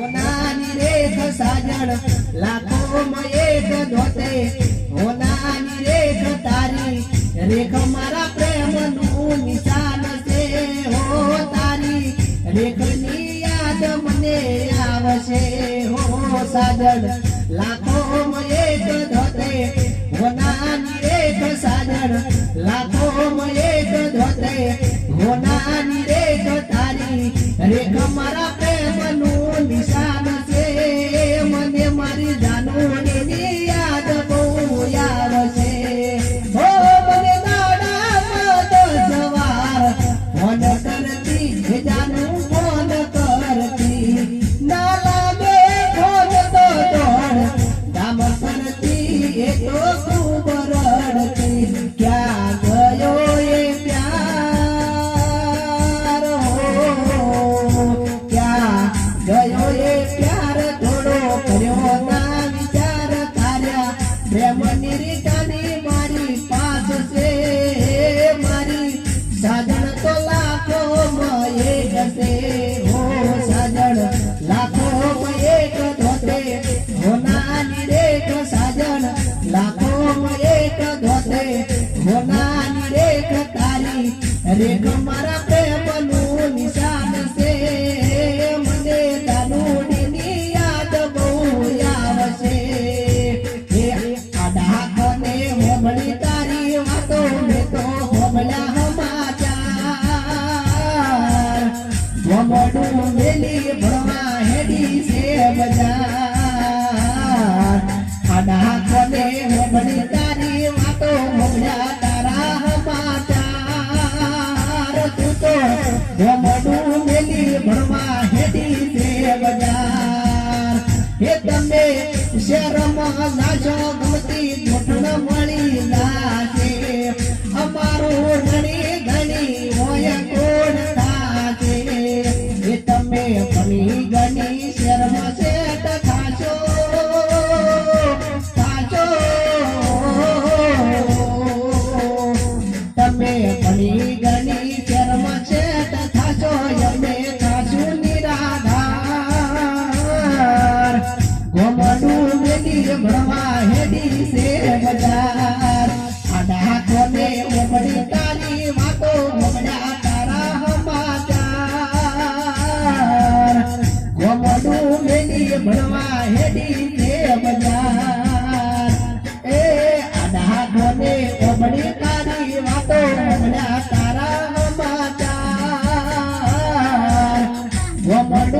હોનાની રેખ સાજણ, લાખોમાં એક ધોતે હોનાની રેખ તારી, રેખ મારા પ્રેમનું નિશાન છે. હો તારી, રેખની યાદ મને આવશે. હો સાજણ, લાખોમાં એક ધોતે હોનાની રેખ સાજણ, લાખોમાં એક ધોતે હોનાની રેખ તારી મારા રેખ મારા પ્રેમનું નિશાન છે. મને દારૂડીની યાદ બહુ આવશે. હે આડા કોને હોમળી તારી વાતો મેં તો સમાચાર. ગોમડું મેલી ભણવા શહેરમાં નાશો ગમતી ગોઠણ મળી લાગે અમારું ઘણી ઘણી હોય કોણ થાકે હે તમે ઘણી ઘણી શહેરમાં શેઠ થાશો થાશો તમે ઘણી ઘણી થાશો થાશું નિરાધાર ગોમડું મેલી